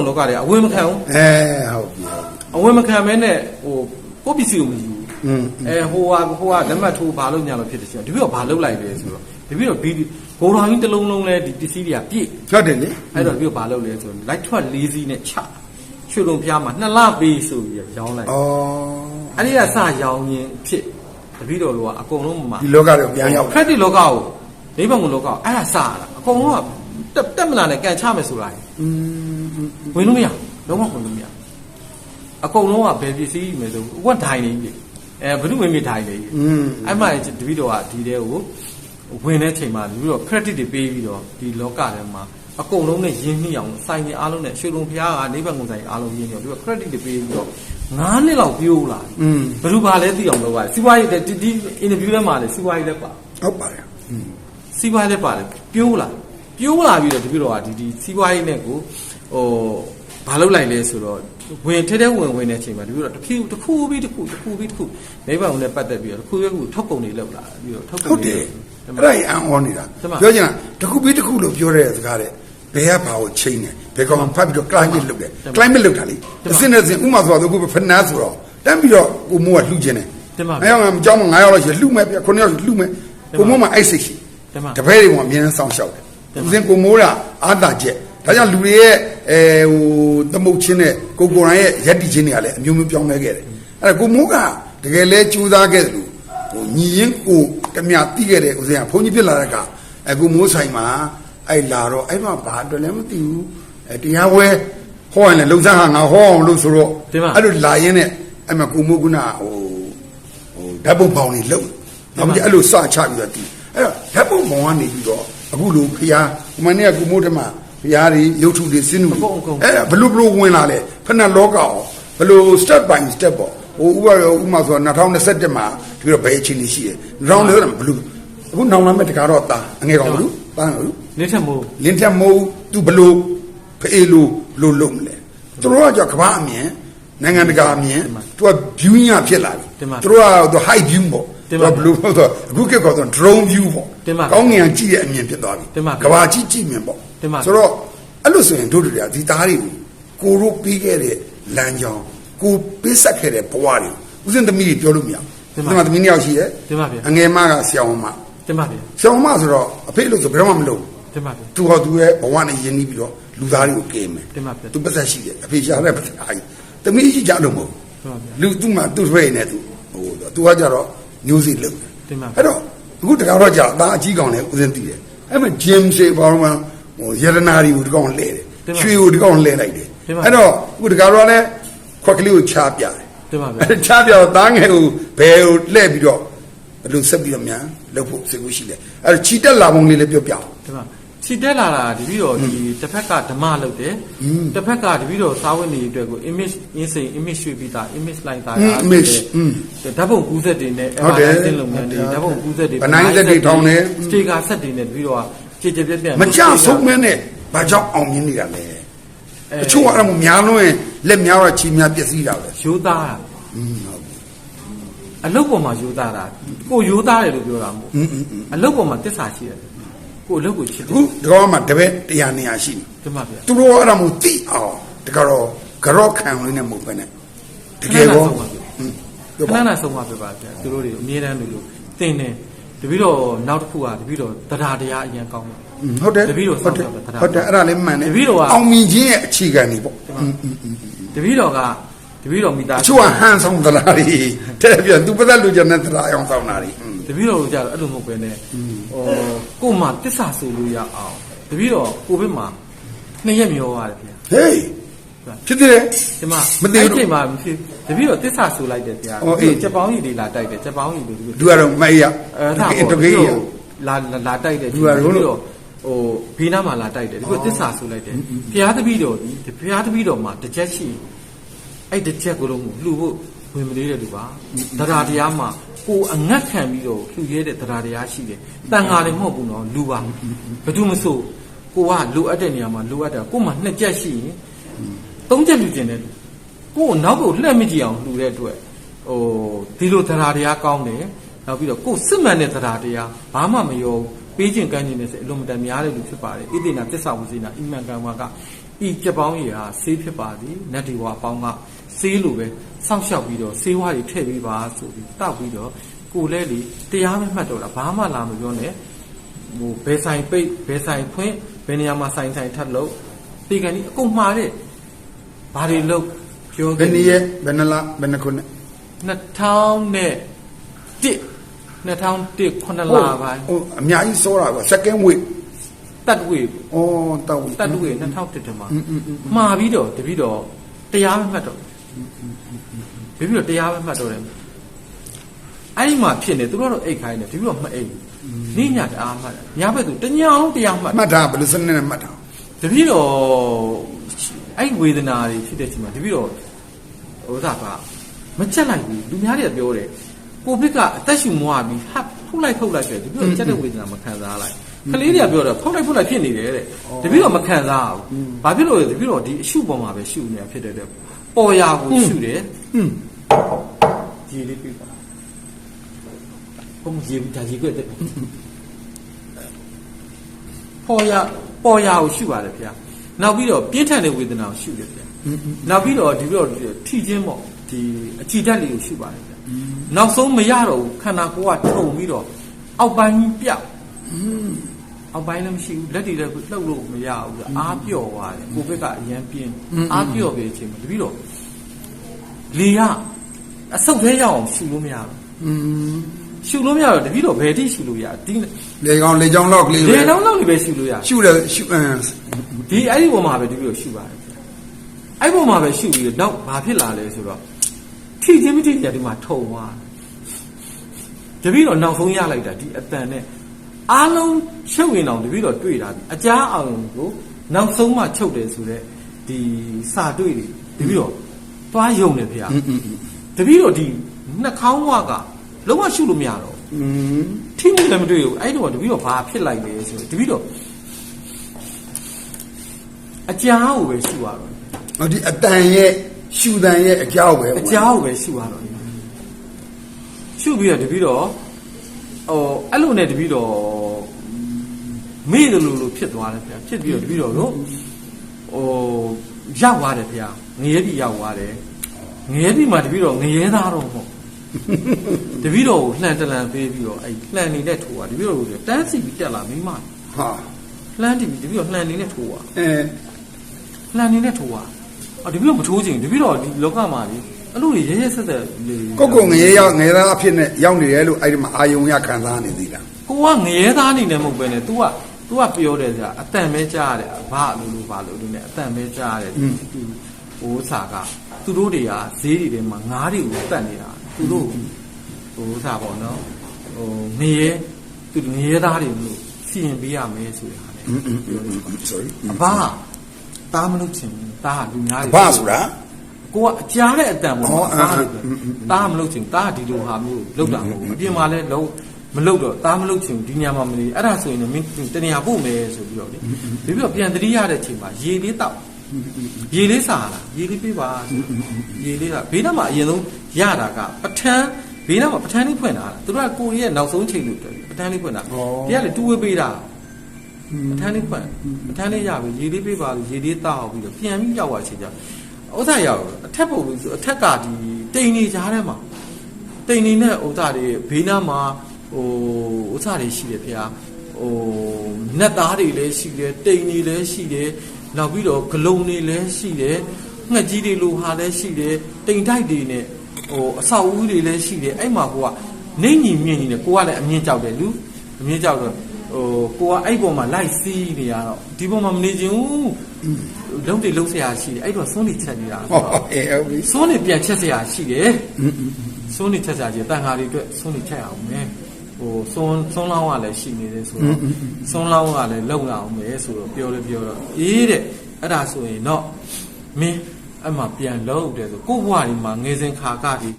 ကုန်လောကတွေကအဝင်မခံဘူး အဲဟုတ်ပြီဟုတ်ပြီ အဝင်မခံမဲနဲ့ဟိုကိုယ့်ပစ္စည်းကိုမယူဘူး อืม အဲဟိုဟာဟိုဟာလက်မှတ်ထိုးဘာလို့ညာလို့ဖြစ်တယ်ဆိုတော့တပည့်တော့ဘာလုပ်လိုက်လဲဆိုတော့တပည့်တော့ဘီဂိုထောင်ကြီးတစ်လုံးလုံးလဲဒီပစ္စည်းတွေကပြည့် ဟုတ်တယ်လေ အဲ့တော့တပည့်တော့ဘာလုပ်လဲဆိုတော့လိုက်ထွက်၄စီးနဲ့ချရွှေလုံးဖျားမှာနှစ်လပေးဆိုပြီးရောင်းလိုက် ဩ အဲ့ဒီကစရောင်းရင်ဖြစ်တပည့်တော်တို့ကအကုန်လုံးမှာ ဒီလောကတော့ပြန်ရောက် ခရက်ဒစ်လောကကိုနိဗ္ဗာန်ကိုလောကကိုအဲ့ဒါစရတာအကုန်လုံးကတက်တက်မလာနဲ့ကန်ချမယ်ဆိုတာ อืม ม ဝင်လို့မရလုံးဝဝင်လို့မရအကုန်လုံးကဘယ်ပစ္စည်းမယ်ဆိုဝတ်ထိုင်နေပြီအဲဘုရုဝင်မြထိုင်နေပြီ อืม အဲ့မှတပည့်တော်ကဒီတဲကိုဝင်တဲ့ချိန်မှာတပည့်တော် credit တွေပေးပြီးတော့ဒီလောကထဲမှာအကုန်လုံးနဲ့ရင်းနှီးအောင်စိုင်းနေအားလုံးနဲ့ရွှေလုံးဖျားကနိဗ္ဗာန်ကိုဆိုင်အားလုံးရင်းနှီးအောင်ဒီက credit တွေပေးပြီးတော့9နှစ်လောက်ပြိုးလာ อืม ဘယ်သူပါလဲသိအောင်လုပ်ရတယ်စီးပွားရေးတဲ့ဒီဒီ interview ထဲမှာလေစီးပွားရေးလည်းပါ ဟုတ်ပါတယ်อืม စီးပွားရေးလည်းပါတယ်ပြိုးလာပြိုးလာပြီးတော့တပည့်တော်ကဒီဒီစီးပွားရေးနဲ့ကို ဟိုဘာလုပ်လိုက်လဲဆိုတော့ဝင်ထဲထဲဝင်ဝင်တဲ့အချိန်မှာတပည့်တော်တစ်ခုတစ်ခုပြီးတစ်ခုတစ်ခုပြီးတစ်ခုနိဗ္ဗာန်ကိုလည်းပတ်သက်ပြီးတော့တစ်ခုပြီးတစ်ခုထုတ်ကုန်တွေလောက်လာပြီးတော့ထုတ်ဟုကုန်တ်တတွေယ်လုပ်အဲ့ဒါကြီးအံ့ဩနေတာတမန်ပြောချင်တာတစ်ခုပြီးတစ်ခုလို့ပြောတဲ့စကားတဲ့ဘယ်ကဘာကိုချိန်နေဘယ်ကောင်ဖတ်ပြီးတော့ climate လုပ်တယ်တမန် climate လုပ်တာလေတမန်အစင်းနဲ့စင်းဥမာဆိုတော့အခုဖနာဆိုတော့တမ်းပြီးတော့ကိုမိုးကလှူခြင်းတယ်တမန်အဲအောင်အကြောင်းမ9ရောက်လောက်ရှိလှူမဲ့ပြ9ရောက်လှူမဲ့တမန်ကိုမိုးမှာအိုက်စိတ်ရှိတမန်တပည့်တွေကအမြဲတမ်းစောင့်ရှောက်တယ်တမန်ဦးစင်းကိုမိုးကအာတာချက် ဒါကြောင့်လူတွေရဲ့အဲဟိုသမုတ်ချင်းနဲ့ကိုကိုရိုင်းရဲ့ရက်တီချင်းတွေကလည်းအမျိုးမျိုးပြောင်းလဲခဲ့တယ်အဲ့ဒါကိုမိုးကတကယ်လဲကြိုးစားခဲ့တယ်လို့ဟိုညီရင်ကိုတမတိခဲ့တဲ့ဦးစင်းကဘုန်းကြီးဖြစ်လာတဲ့အခါအဲကိုမိုးဆိုင်မှာအဲ့လာတော့အဲ့မှာဘာအတွက်လဲမသိဘူးအဲတရားဝဲဟောရင်လည်းလုံစားဟာငါဟောအောင်လို့ဆိုတော့ဒီမှာအဲ့လိုလာရင်းနဲ့အဲ့မှာကိုမိုးကဟိုဟိုဓာတ်ပုံပေါင်းနေလုံနောက်ပြီးအဲ့လိုစချပြီးတော့တီးအဲ့တော့ဓာတ်ပုံပေါင်းကနေပြီးတော့အခုလိုဖျားဟိုမနေ့ကကိုမိုးတမ ဖျားတွေရုပ်ထုတွေစင်းနူတွေအကုန်အကုန်အဲ့ဒါဘလို့ဘလို့ဝင်လာလဲဖက်နှက်လောကအောင်ဘလို့ step by step ပေါ့ဟိုဥပရောဥမာဆိုတော့2021မှာဒီတော့ဘယ်အချိန်ကြီးရှိတယ်2000လို့ဘလို့အခုနောင်လာမဲ့တကားတော့တာအငယ်ကောင်ဘူးတာဘူးနေထက်မို့လင်းထက်မိုးသူဘလို့ဖေးလို့ဘလို့လုံးမလဲသူတို့ကကြောင့်ကဘာအမြင်နိုင်ငံတကာအမြင်သူက view ရဖြစ်လာပြီတင်ပါသူတို့က high view ပေါ့ တင်သူပါကဘလို့ဆိုတော့အခုခေတ်ကတော့ drone view ပေါ့တင်ပါကောင်းငင်ကြည့်တဲ့အမြင်ဖြစ်သွားပြီတင်ပါကဘာကြည့်ကြည့်မြင်ပေါ့တင်ပါဆိုတော့အဲ့လိုဆိုရင်တို့တွေကဒီသားတွေကိုကိုတို့ပြီးခဲ့တဲ့လမ်းကြောင်းကိုပေးဆက်ခဲ့တဲ့ဘဝတွေဦးစင်သမီးတွေပြောလို့မရဘူးဒီမှာသမီးနှစ်ယောက်ရှိတယ်တင်ပါဗျာအငယ်မကဆရာဝန်မတင်ပါဗျာဆရာဝန်မဆိုတော့အဖေလို့ဆိုဘယ်တော့မှမလုပ်ဘူးတင်ပါဗျာသူဟောသူရဲ့ဘဝနဲ့ယဉ်နီးပြီးတော့လူသားတွေကိုကဲမယ်တင်ပါဗျာသူပတ်သက်ရှိတယ်အဖေရှာတဲ့ပတ်သက်အားကြီးသမီးရှိကြလို့မဟုတ်တင်ပါဗျာလူသူ့မှာသူ့ထွေးနေသူဟိုသူကကြတော့ မျိုးစိလုပ်တယ်တင်ပါအဲ့တော့အခုတကောင်တော့ကြာအသားအကြီးကောင်လည်းဥစဉ်တည်တယ်အဲ့မှာဂျင်စေဘောမှာဟိုရတနာတွေကိုဒီကောင်လဲတယ်ရွှေကိုဒီကောင်လဲလိုက်တယ်အဲ့တော့အခုတကောင်တော့လည်းခွက်ကလေးကိုချပြတယ်တင်ပါဗျာအဲ့ချပြတော့သားငယ်ကိုဘယ်ကိုလှည့်ပြီးတော့ဘယ်လိုဆက်ပြီးတော့မြန်လုပ်ဖို့စိတ်ကူးရှိတယ်အဲ့တော့ချီတက်လာပုံလေးလည်းပြောပြအောင်ဒီမှာ စီတက်လာတာတပီတော့ဒီတစ်ဖက်ကဓမ္မလုပ်တယ်တစ်ဖက်ကတပီတော့စာဝတ်နေအတွက်ကို image ရင်းစိန် image ရွှေ့ပြီးသား image လိုက်သားတာ image ဓာတ်ပုံကူးဆက်တွေနဲ့ advertising လုပ်ငန်းတွေဓာတ်ပုံကူးဆက်တွေဗနိုင်းဆက်တွေထောင်းတယ် sticker ဆက်တွေနဲ့တပီတော့ကြည်ကြပြက်ပြက်မချဆုံးမင်းနဲ့ဘာကြောင့်အောင်မြင်နေတာလဲအချို့ကတော့များလို့ရင်လက်များတော့ချီများပျက်စီးတာပဲရိုးသားတာอืมဟုတ်အလုတ်ပေါ်မှာရိုးသားတာကိုရိုးသားတယ်လို့ပြောတာမဟုတ်အလုတ်ပေါ်မှာတစ္ဆာရှိတယ် ကိုအလုပ်ကိုချစ်တယ်ခုဒီကောင်ကမှတပည့်တရားနေရာရှိတယ်တမပါဗျာသူတို့ကအဲ့ဒါမို့တိအောင်တကယ်တော့ကြော့ခံလို့နဲ့မဟုတ်ပဲနဲ့တကယ်ကောခဏနာဆုံးပါပြပါဗျာသူတို့တွေအမြဲတမ်းလို့တင်တယ်တပည့်တော်နောက်တစ်ခုကတပည့်တော်တရားတရားအရင်ကောင်းတယ်ဟုတ်တယ်တပည့်တော်ဟုတ်တယ်ဟုတ်တယ်အဲ့ဒါလည်းမှန်တယ်တပည့်တော်ကအောင်မြင်ခြင်းရဲ့အခြေခံနေပေါ့တပည့်တော်ကတပည့်တော်မိသားစုချိုးဟန်ဆောင်သလားတွေတဲ့ပြန်သူပတ်သက်လူကြတဲ့သလားအောင်ဆောင်တာတွေ တပည့်တော်တို့ကြတော့အဲ့လိုမဟုတ်ပဲနဲ့ဟိုကို့မှာတစ္ဆာဆိုလို့ရအောင်တပည့်တော်ကိုဗစ်မှာနှစ်ရက်မျောရတယ်ဗျာဟေးဖြစ်တယ်ဒီမှာမသိဘူးအဲ့ချိန်မှာဖြစ်တပည့်တော်တစ္ဆာဆိုလိုက်တယ်ဗျာအော်အေးချက်ပေါင်းကြီးတွေလာတိုက်တယ်ချက်ပေါင်းကြီးတွေလူကတော့မရအဲဒါတပေါ့ကယ်ရလာလာလာတိုက်တယ်လူကတော့တပည့်တော်ဟိုဘေးနားမှာလာတိုက်တယ်ဒီကတစ္ဆာဆိုလိုက်တယ်ဘုရားတပည့်တော်ဒီဘုရားတပည့်တော်မှာတစ်ချက်ရှိအဲ့တစ်ချက်ကိုလုံးကိုလှူဖို့ဝင်မလေးတဲ့လူပါတရားတရားမှာ ကိုအငတ်ခံပြီးတော့လှူရဲတဲ့တရားတရားရှိတယ်တန်ဃာလည်းမဟုတ်ဘူးနော်လူပါဘယ်သူမဆိုကိုကလိုအပ်တဲ့နေရာမှာလိုအပ်တာကိုမှနှစ်ချက်ရှိရင်သုံးချက်လူကျင်တယ်ကိုကိုနောက်ကိုလှည့်မကြည့်အောင်လှူတဲ့အတွက်ဟိုဒီလိုတရားတရားကောင်းတယ်နောက်ပြီးတော့ကိုစစ်မှန်တဲ့တရားတရားဘာမှမရောဘူးပေးခြင်းကမ်းခြင်းနဲ့ဆိုအလုံးမတန်များတဲ့လူဖြစ်ပါတယ်ဣတိနာသစ္စာဝိဇ္ဇနာဣမန်ကံဝါကဤကြက်ပေါင်းကြီးဟာဆေးဖြစ်ပါသည်နတ်ဒီဝါအပေါင်းကဆေးလိုပဲ စောင့်ရှောက်ပြီးတော့ဆေးဝါးတွေထည့်ပေးပါဆိုပြီးတောက်ပြီးတော့ကိုလဲလေတရားမမှတ်တော့တာဘာမှလာမပြောနဲ့ဟိုဘယ်ဆိုင်ပိတ်ဘယ်ဆိုင်ဖွင့်ဘယ်နေရာမှာဆိုင်ဆိုင်ထပ်လို့ဒီကနေ့အကုန်မှားတဲ့ဘာတွေလုပ်ပြောဘယ်နည်းရဲ့ဘယ်နှလားဘယ်နှခုနဲ့2000နဲ့1 2001ခုနှစ်လပိုင်းဟိုအများကြီးစောတာကွာ second week တတ်ဝေဩတောက်တတ်ဝေ2001ထဲမှာမှားပြီးတော့တပြီးတော့တရားမမှတ်တော့ တပြီးတော့တရားမမှတ်တော့တယ်အဲ့ဒီမှာဖြစ်နေသူတို့ကတော့အိတ်ခိုင်းတယ်တပြီးတော့မအိတ်ဘူးနေ့ညတအားမှတ်တယ်ညဘက်သူတညအောင်တရားမှတ်မှတ်တာဘယ်လိုစနစ်နဲ့မှတ်တာတပြီးတော့အဲ့ဝေဒနာတွေဖြစ်တဲ့အချိန်မှာတပြီးတော့ဟိုသာကမချက်လိုက်ဘူးလူများတွေကပြောတယ်ကိုဗစ်ကအသက်ရှူမွားပြီးဟာဖုတ်လိုက်ဖုတ်လိုက်တယ်တပြီးတော့ချက်တဲ့ဝေဒနာမခံစားလိုက်ကလေးတွေကပြောတော့ဖုတ်လိုက်ဖုတ်လိုက်ဖြစ်နေတယ်တဲ့တပြီးတော့မခံစားဘူးဘာဖြစ်လို့လဲတပြီးတော့ဒီအရှုပေါ်မှာပဲရှုနေတာဖြစ်တဲ့အတွက် ပေါ်ရာကိုရှုတယ်อืมဒီလေးပြပါဘုံရေဒါရေကွက်တဲ့ပေါ်ရာပေါ်ရာကိုရှုပါတယ်ဗျာနောက်ပြီးတော့ပြင်းထန်တဲ့ဝေဒနာကိုရှုတယ်ဗျာနောက်ပြီးတော့ဒီပြီးတော့ထိချင်းပေါ့ဒီအကြည်ဓာတ်လေးကိုရှုပါတယ်ဗျာနောက်ဆုံးမရတော့ဘူးခန္ဓာကိုယ်ကထုံပြီးတော့အောက်ပိုင်းပြောက် အောက်ပိုင်းလည်းမရှိဘူးလက်တွေလည်းလှုပ်လို့မရဘူးဗျာအားပြော့သွားတယ်ကိုယ်ဘက်ကအရန်ပြင်းအားပြော့ပြီးအချိန်မှာတပြီးတော့လေကအဆုတ်သေးရအောင်ရှုလို့မရဘူးอืมရှုလို့မရတော့တပည့်တော်ဘယ်တိရှုလို့ရဒီလေကောင်လေကြောင်လောက်ကလေးလေတောင်းလောက်လေးပဲရှုလို့ရရှုတယ်ရှုအမ်ဒီအဲ့ဒီပုံမှာပဲတပည့်တော်ရှုပါတယ်အဲ့ပုံမှာပဲရှုပြီးတော့နောက်ဘာဖြစ်လာလဲဆိုတော့ထိချင်းမထိချင်းဒီမှာထုံသွားတပည့်တော်နောက်ဆုံးရလိုက်တာဒီအတန်နဲ့ အားလုံးချုပ်ရင်အောင်တပည့်တော်တွေ့တာဒီအကြာအောင်ကိုနောက်ဆုံးမှချုပ်တယ်ဆိုတော့ဒီစာတွေ့တယ်တပည့်တော်သွားယုံတယ်ဗျာတပည့်တော်ဒီနှာခေါင်းဝကလုံးဝရှုလို့မရတော့ဘူးထိမှုလည်းမတွေ့ဘူးအဲ့တော့တပည့်တော်ဘာဖြစ်လိုက်လဲဆိုတော့တပည့်တော်အကြာကိုပဲရှုရတော့ဟောဒီအတန်ရဲ့ရှုတန်ရဲ့အကြောက်ပဲအကြောက်ပဲရှုရတော့ရှုပြီးတော့တပည့်တော်ဟိုအဲ့လိုနဲ့တပည့်တော် မေ့တယ်လို့လို့ဖြစ်သွားတယ်ဗျာဖြစ်ပြီးတော့တပီတော့တို့ဟိုရောက်သွားတယ်ဗျာငရဲပြီရောက်သွားတယ်ငရဲပြီမှာတပီတော့ငရဲသားတော့မဟုတ်တပီတော့ကိုလှန်တလန်ပေးပြီးတော့အဲ့လှန်နေတဲ့ထိုးတာတပီတော့ကိုတန်းစီပြီးတက်လာမိမဟာလှမ်းတည်ပြီးတပီတော့လှန်နေတဲ့ထိုးတာအဲလှန်နေတဲ့ထိုးတာအော်တပီတော့မထိုးချင်ဘူးတပီတော့ဒီလောကမှာလေအဲ့လိုတွေရဲရဲဆက်ဆက်လေကိုကိုငရေရောက်ငရေသားအဖြစ်နဲ့ရောက်နေတယ်လို့အဲ့ဒီမှာအာယုံရခံစားနေသေးလားကိုကငရဲသားအနေနဲ့မဟုတ်ပဲနဲ့ तू က तू ကပြောတယ်ကြာအတန်ပဲကြားရတယ်ဘာအလိုလိုဘာလို့လို့နဲ့အတန်ပဲကြားရတယ်သူဟိုစာကသူတို့တွေကဈေးတွေထဲမှာငါးတွေကိုတတ်နေတာသူတို့ဟိုစာပေါ့နော်ဟိုငရဲသူငရဲသားတွေလို့စီရင်ပေးရမယ်ဆိုတဲ့ဟာနဲ့ပြောတယ် sorry အဘတားမလို့ချင်ဘူးတားကလူများတွေဘာဆိုတာကိုကအကြားတဲ့အတန်ပေါ့ဟောနော်အာတားလို့တားမလို့ချင်တားကဒီလိုဟာမျိုးလောက်တာမဟုတ်ဘူးအပြင်မှာလည်းလုံး မလုတ်တော့တားမလုတ်ချင်ဘူးဒီညမှာမနေအဲ့ဒါဆိုရင်လည်းမင်းတနေရာပို့မယ်ဆိုပြီးတော့လေပြီးပြီးတော့ပြန်တတိရတဲ့အချိန်မှာရေလေးတောက်ရေလေးစားလာရေလေးပေးပါရေလေးကဘေးနားမှာအရင်ဆုံးရတာကပထန်းဘေးနားမှာပထန်းလေးဖွင့်တာသူတို့ကကိုရီးရဲ့နောက်ဆုံးချိန်လို့ပြောတယ်ပထန်းလေးဖွင့်တာဒီကလေတူဝေးပေးတာပထန်းလေးဖွင့်ပထန်းလေးရပြီရေလေးပေးပါလို့ရေလေးတောက်ပြီးတော့ပြန်ပြီးရောက်သွားချင်ကြဥစ္စာရောက်တော့အထက်ပုံပြီးဆိုအထက်ကဒီတိန်နေကြားထဲမှာတိန်နေနဲ့ဥစ္စာတွေဘေးနားမှာ ဟိုဥစ္စာတွေရှိတယ်ဖေဟာဟိုနက်သားတွေလည်းရှိတယ်တိန်နေလည်းရှိတယ်နောက်ပြီးတော့ဂလုံတွေလည်းရှိတယ်ငှက်ကြီးတွေလိုဟာလည်းရှိတယ်တိန်တိုက်တွေနဲ့ဟိုအဆောက်အဦတွေလည်းရှိတယ်အဲ့မှာကိုကနေညီမြင့်ညီနဲ့ကိုကလည်းအမြင့်ကြောက်တယ်လူအမြင့်ကြောက်တော့ဟိုကိုကအဲ့ပေါ်မှာလိုက်စီးနေရတော့ဒီပေါ်မှာမနေချင်ဘူးလုံးတွေလုံးဆရာရှိတယ်အဲ့တော့စွန်းနေချက်နေတာဟောအဲဟုတ်ပြီစွန်းနေပြန်ချက်ဆရာရှိတယ်စွန်းနေချက်ဆရာကြီးတန်ခါတွေအတွက်စွန်းနေချက်အောင်မယ် ဟိုစွန်းစွန်းလောင်းကလည်းရှိနေတယ်ဆိုတော့စွန်းလောင်းကလည်းလုံလာအောင်မယ်ဆိုတော့ပြောလဲပြောတော့အေးတဲ့အဲ့ဒါဆိုရင်တော့မင်းအဲ့မှာပြန်လုံးတယ်ဆိုကို့ဘွားဒီမှာငယ်စဉ်ခါကဒီ